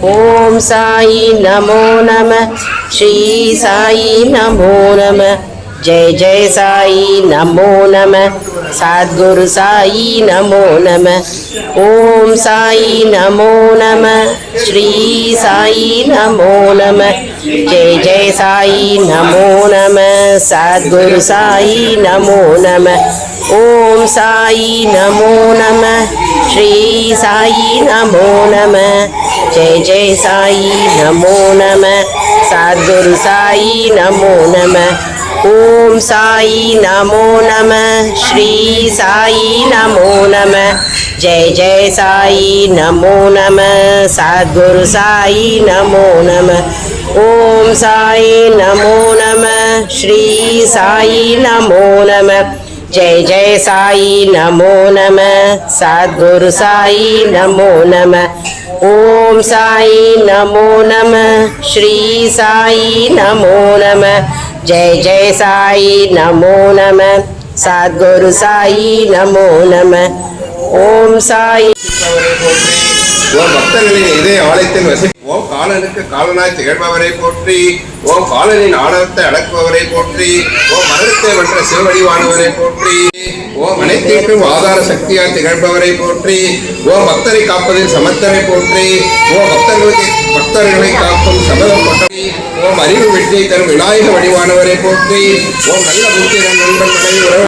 ஓம் சாயி நமோ நம ஸ்ரீ சாயி நமோ நம ஜெய் ஜெய சாயி நமோ நம சத்குரு சாயி நமோ நம ஓம் சாயி நமோ நம ஸ்ரீ சாயி நமோ நம ஜெய் ஜெய சாயி நமோ நம சத்குரு சாயி நமோ நம ஓம் சாயி நமோ நம ஸ்ரீ சாயி நமோ நம ஜெய் ஜெய் சாயி நமோ நம சத்குரு சாயி நமோ நம ஓம் சாயி நமோ நம ஸ்ரீ சாயி நமோ நம ஜெய் ஜெய் சாயி நமோ நம சத்குரு சாயி நமோ நம ஓம் சாயி நமோ நம ஸ்ரீ சாயி நமோ நம ஜெய் ஜெய் சாயி நமோ நம சத்குரு சாயி நமோ நம ஓம் சாயி நமோ நம ஸ்ரீ சாயி நமோ நம ஜெய ஜெய சாயி நமோ நம சாத்குரு சாயி நமோ நம ஓம் சாயி. ஓம் பக்தர்களின் இதய ஆலயத்தின் வசி ஓம் காலனுக்கு காலனாய் திகழ்பவரை போற்றி ஓம் காலனின் ஆணவத்தை அடக்குபவரை போற்றி ஓம் மரணத்தை வென்ற சிவவடிவானவரை போற்றி. ஓம் அனைத்திற்கும் ஆதார சக்தியாக திகழ்பவரை போற்றி ஓ பக்தரை காப்பதில் சமர்த்தரை போற்றி ஓ பக்தர்களுக்கு பக்தர்களை காக்கும் சபதம் கொண்டவை ஓம் அறிவு வெற்றியை தரும் விநாயக வடிவானவரை போற்றி ஓம் நல்ல புத்திரன் நண்பன் மனைவி உறவு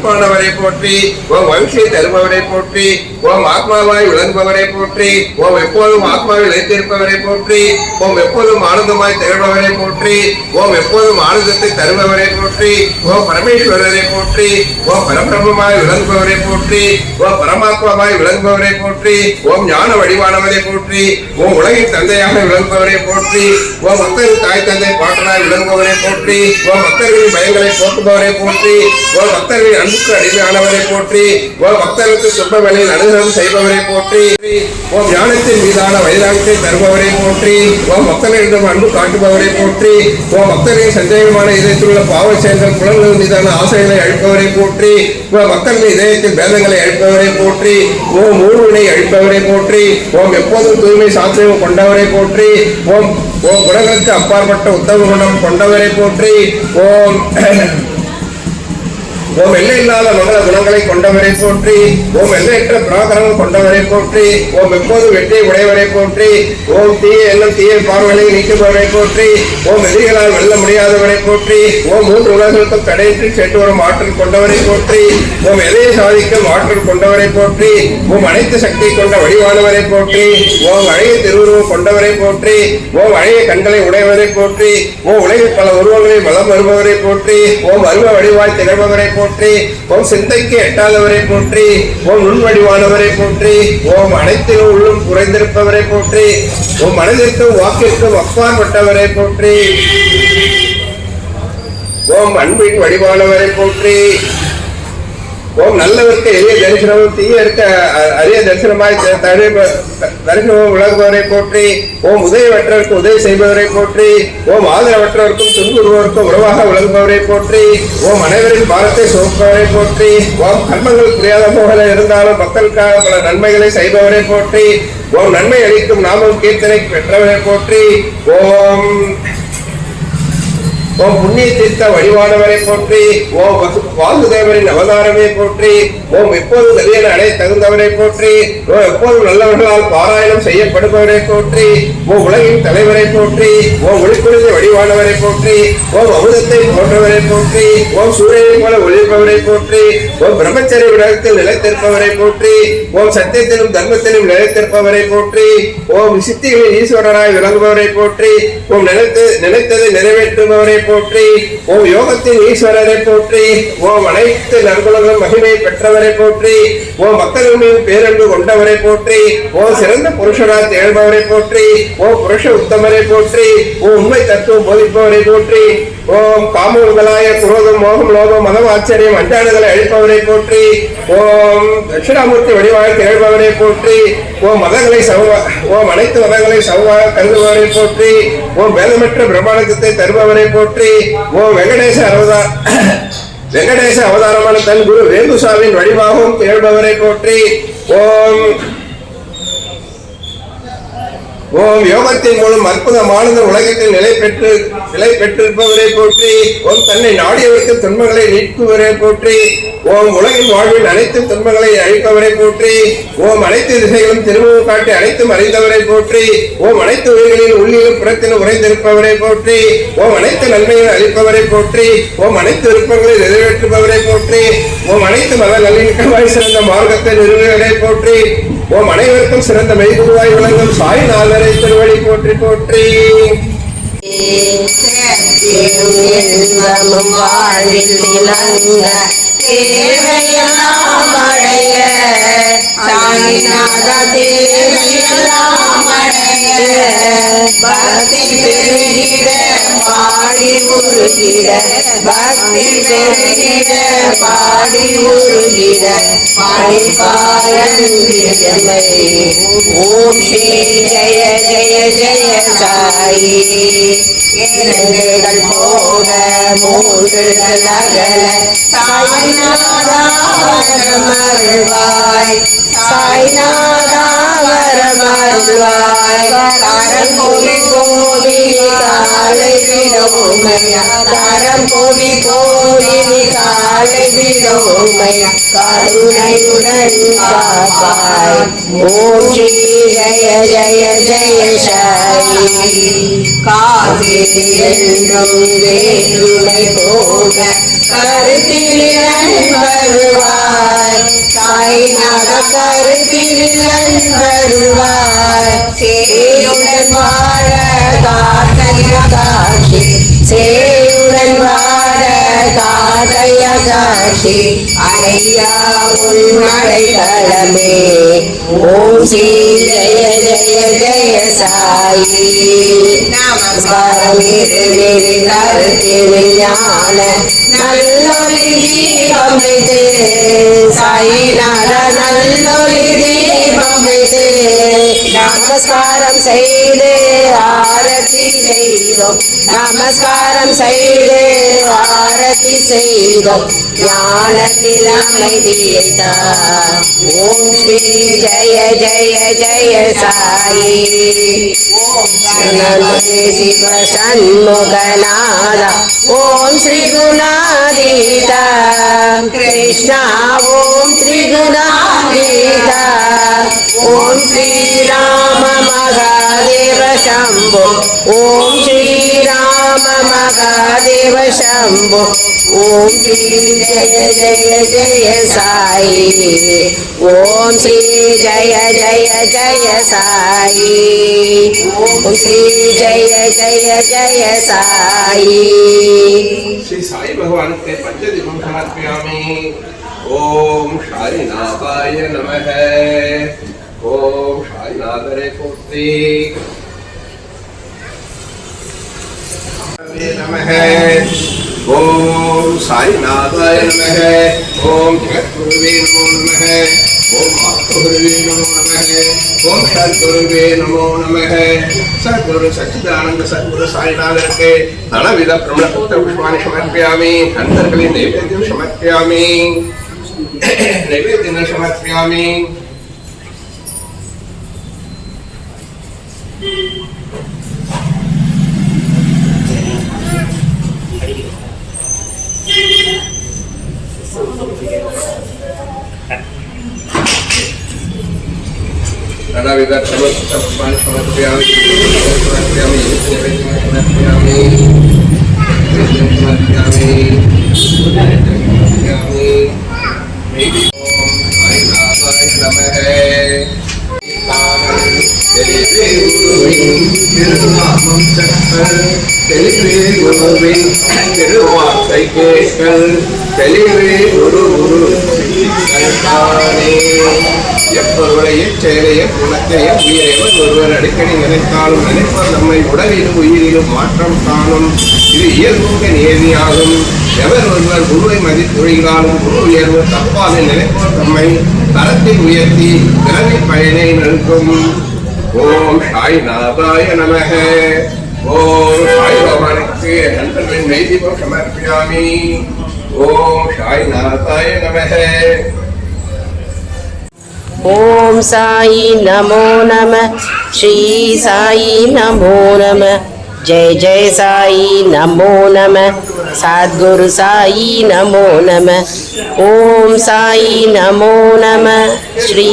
நிற்பானவரை போற்றி ஓம் வம்சியை தருபவரை போற்றி ஓம் ஆத்மாவாய் விளங்குபவரை போற்றி ஓம் எப்போதும் ஆத்மாவில் இழைத்திருப்பவரை போற்றி ஓம் எப்போதும் ஆனந்தமாய் திகழ்பவரை போற்றி ஓம் எப்போதும் ஆனந்தத்தை தருபவரை போற்றி ஓம் பரமேஸ்வரரை போற்றி ஓம் பரபிரமமாய் விளங்குபவரை போற்றி ஓம் பரமாத்மாவாய் விளங்குபவரை போற்றி ஓம் ஞான வடிவானவரை போற்றி ஓம் உலகின் தந்தையாக விளங்குபவரை போற்றி ஓம் மக்கள் தாய் தந்தை பாட்டனாய் விளங்குபவரை போற்றி ஓம் பக்தர்களின் பயங்களை போக்குபவரை போற்றி ஓம் பக்தர்களின் அன்புக்கு அடிமையானவரை போற்றி ஓம் பக்தர்களுக்கு துன்ப வேலையில் அனுகிரகம் செய்பவரை போற்றி ஓம் ஞானத்தின் மீதான வைராகத்தை தருபவரை போற்றி ஓம் பக்தர்களிடம் அன்பு காட்டுபவரை போற்றி ஓம் பக்தர்களின் சந்தேகமான இதயத்தில் பாவ செயல்கள் புலன்கள் மீதான ஆசைகளை அழிப்பவரை போற்றி ஓம் பக்தர்களின் இதயத்தில் பேதங்களை அழிப்பவரை போற்றி ஓம் ஊழ்வினை அழிப்பவரை போற்றி ஓம் எப்போதும் தூய்மை சாத்தியம் கொண்டவரை போற்றி ஓம் ஓம் குணங்களுக்கு அப்பாற்பட்ட உத்தம குணம் கொண்டவரை போற்றி ஓம் ஓம் எல்லை இல்லாத மங்கள குணங்களை கொண்டவரை போற்றி ஓம் எல்லையற்ற பிராகரங்கள் கொண்டவரை போற்றி ஓம் எப்போது வெற்றி உடையவரை போற்றி ஓம் தீய எண்ணம் தீய பார்வைகளை நீக்குபவரை போற்றி ஓம் எதிரிகளால் வெல்ல முடியாதவரை போற்றி ஓம் மூன்று உலகங்களுக்கும் தடையின்றி சென்று வரும் ஆற்றல் கொண்டவரை போற்றி ஓம் எதையை சாதிக்கும் ஆற்றல் கொண்டவரை போற்றி ஓம் அனைத்து சக்தி கொண்ட வடிவானவரை போற்றி ஓம் அழகிய திருவுருவம் கொண்டவரை போற்றி ஓம் அழகிய கண்களை உடையவரை போற்றி ஓம் உலகில் பல உருவங்களில் வளம் வருபவரை போற்றி ஓம் அருவ வடிவாய் திகழ்பவரை போற்றி ஓம் சிந்தைக்கு எட்டாதவரை போற்றி. ஓம் நுண் போற்றி. ஓம் அனைத்திலும் உள்ளும் குறைந்திருப்பவரை போற்றி. ஓம் மனதிற்கும் வாக்கிற்கும் அப்பாற்பட்டவரை போற்றி. ஓம் அன்பின் வடிவானவரை போற்றி. ஓம் நல்லவருக்கு எளிய தரிசனமும் தீய இருக்க அரிய தரிசனமாய் த- தரி- தரிசனமும் விளங்குபவரை போற்றி ஓம் உதயவற்றவருக்கு உதவி செய்பவரை போற்றி ஓம் ஆதரவற்றவருக்கும் துன்புறுவோருக்கும் உறவாக உலகுபவரை போற்றி ஓம் அனைவரின் பாரத்தை சுமப்பவரை போற்றி ஓம் கர்மங்கள் புரியாத போகல இருந்தாலும் மக்களுக்காக பல நன்மைகளை செய்பவரை போற்றி ஓம் நன்மை அளிக்கும் நாமம் கீர்த்தனை பெற்றவரை போற்றி ஓம் ஓம் புண்ணிய தீர்த்த வடிவானவரை போற்றி ஓம் வசு- வாசுதேவரின் அவதாரமே போற்றி ஓம் எப்போது கலியன அடைய தகுந்தவரை போற்றி ஓ எப்போதும் நல்லவர்களால் பாராயணம் செய்யப்படுபவரை போற்றி ஓ உலகின் தலைவரை போற்றி ஓ ஒளிக்குழுந்த வடிவானவரை போற்றி ஓம் அமுதத்தை போன்றவரை போற்றி ஓம் சூரியனை போல ஒளிர்பவரை போற்றி ஓம் பிரம்மச்சரிய உலகத்தில் நிலைத்திருப்பவரை போற்றி ஓம் சத்தியத்திலும் தர்மத்திலும் நிலைத்திருப்பவரை போற்றி ஓம் சித்திகளின் ஈஸ்வரராய் விளங்குபவரை போற்றி ஓம் நினைத்து நினைத்ததை நிறைவேற்றுபவரை போற்றி ஓ யோகத்தின் ஈஸ்வரரை போற்றி ஓ அனைத்து நற்குணங்களும் மகிமை பெற்றவரை போற்றி ஓ பக்தர்கள் மீது பேரன்பு கொண்டவரை போற்றி ஓ சிறந்த புருஷராய் தேழ்பவரை போற்றி ஓ புருஷ உத்தமரை போற்றி ஓ உண்மை தத்துவம் போதிப்பவரை போற்றி ஓம் காமங்களாய குரோதம் மோகம் லோகம் மதம் ஆச்சரியம் அஞ்சாடுகளை அழிப்பவரை போற்றி ஓம் தட்சிணாமூர்த்தி வடிவாக திகழ்பவரை போற்றி ஓம் மதங்களை சம ஓம் அனைத்து மதங்களை சமமாக கருதுபவரை போற்றி ஓம் வேதமற்ற பிரமாணத்தை தருபவரை போற்றி ஓம் வெங்கடேச அவதா வெங்கடேச அவதாரமான தன் குரு வேங்குசாவின் வடிவாகவும் திகழ்பவரை போற்றி ஓம் ஓம் யோகத்தின் மூலம் அற்புதமானது உலகத்தில் நிலை பெற்று நிலை பெற்றிருப்பவரை போற்றி ஓம் தன்னை நாடியவருக்கு துன்பங்களை நீக்குவரை போற்றி ஓம் உலகின் வாழ்வில் அனைத்து துன்பங்களை அழிப்பவரை போற்றி ஓம் அனைத்து திசைகளும் திரும்பவும் காட்டி அனைத்தும் அறிந்தவரை போற்றி ஓம் அனைத்து உயிர்களின் உள்ளிலும் புறத்திலும் உறைந்திருப்பவரை போற்றி ஓம் அனைத்து நன்மைகளை அளிப்பவரை போற்றி ஓம் அனைத்து விருப்பங்களை நிறைவேற்றுபவரை போற்றி ஓம் அனைத்து மத நல்லிணக்கமாய் சிறந்த மார்க்கத்தை நிறுவுவரை போற்றி ஓம் அனைவருக்கும் சிறந்த மெய்குருவாய் விளங்கும் சாய்நாதரை திருவடி போற்றி போற்றி. வாழ்வில் விளங்க தேவையெல்லாம் அடைய சாய்நாத தேவையெல்லாம் அடைய பக்தி பெருகிட பாடி உருகிட பக்தி பெருகிட பாடி உருகிட பணிப்பாயமை ஓம் ஸ்ரீ சாயி மூன்றுகள் அகல சாய்நாதாவரமருள்வாய். சாய்நாதாவரமருள்வாய் கரம் கோவி கோவி காலை விடோமையா கரம் கோவி கோவி காலை விடோமையா கருணையுடன் காப்பாய் ஓம் ஸ்ரீ ஜெய ஜெய காதில் என்றும் போக கருத்தில் வருவாய். சாய்நாத கருத்தில் வருவாய் சேயுடன் வாழ காத்தைய காட்சி சாட்சி காட்சி ஐயா உள்மடை களமே ஓம் ஸ்ரீ ஜெய ஜெய ஜெய சாயி. நமஸ்காரம் இருவிழி கருத்திரு ஞான நல்லொலி தீபம் வைத்து சாயிநாத நல்லொளி தீபம் வைத்து நமஸ்காரம் செய்து ஆரத்தி செய்தோம். நமஸ்காரம் செய்து ஆரத்தி செய்தோம். ஞானத்தில் அமைதியை ஓம் ஸ்ரீ ஜய ஜய ஜய சாயி. நமஸ்தே சிவ சண்முகநாத. ஓம் ஸ்ரீ குணாதீதா. கிருஷ்ணா ஓம் ஸ்ரீ शंभो ओम श्री जय जय जय साई ओम श्री जय जय जय साई ओम श्री जय जय जय साई श्री साई भगवान के पंच पंचदिवं समर्पयामि ओम ॐ शारिनाथाय नमः ओम ॐ शारिनाथरे कोटि नमः ओम साईनाथाय नमः। ओम जगद्गुरुवे नमो नमः। ओम भक्तगुरुवे नमो नमः। ओम सद्गुरुवे नमो नमः। सद्गुरु सच्चिदानंद, सद्गुरु साईनाथरके धनविद प्रमलपुत्र पुष्पाणि समर्पयामि। अंतर्कले नैवेद्यं समर्पयामि। नैवेद्यं समर्पयामि। juga terus teman sholat terawih sholat terawih sholat terawih sholat terawih தானே செயலையும் குணத்தையும் உயிரையும் ஒருவர் அடிக்கடி நினைத்தாலும் நினைப்பவர் நம்மை உடலிலும் உயிரிலும் மாற்றம் காணும். இது இயல்புக்க நியதியாகும் எவர் ஒருவர் குருவை மதித்தொழிலாலும் குரு உயர்வு தப்பாக நினைப்பவர் தம்மை தரத்தில் உயர்த்தி பிறவி பயனை நல்கும். ஓம் சாய் நாதாய நமக. ஓம் சாய் பகவானுக்கு நண்பர்களின் நெய்தீபம் சமர்ப்பியாமி. ஓம் சாய் நாதாய நமக. ஓம் சாயி நமோ நம ஸ்ரீ சாயி நமோ நம ஜெய ஜெய சாயி நமோ நம சத்குரு சாயி நமோ நம ஓம் சாயி நமோ நம ஸ்ரீ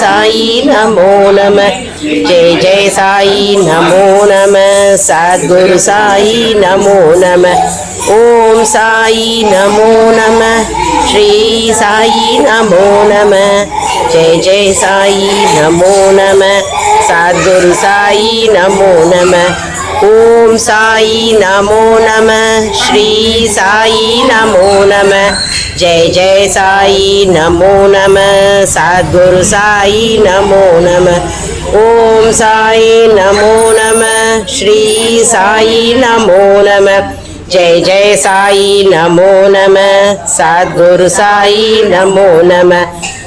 சாயி நமோ நம ஜெய ஜெய சாயி நமோ நம சத்குரு சாயி நமோ நம ஓம் சாயி நமோ நம ஸ்ரீ சாயி நமோ நம ஜெய ஜெய சாயி நமோ நம சத்குரு சாயி நமோ நம ஓம் சாயி நமோ நம ஸ்ரீ சாயி நமோ நம ஜெய ஜெய சாயி நமோ நம சத்குரு சாயி நமோ நம ஓம் சாயி நமோ நம ஸ்ரீ சாயி நமோ நம ஜெய ஜெய சாயி நமோ நம சத்குரு சாயி நமோ நம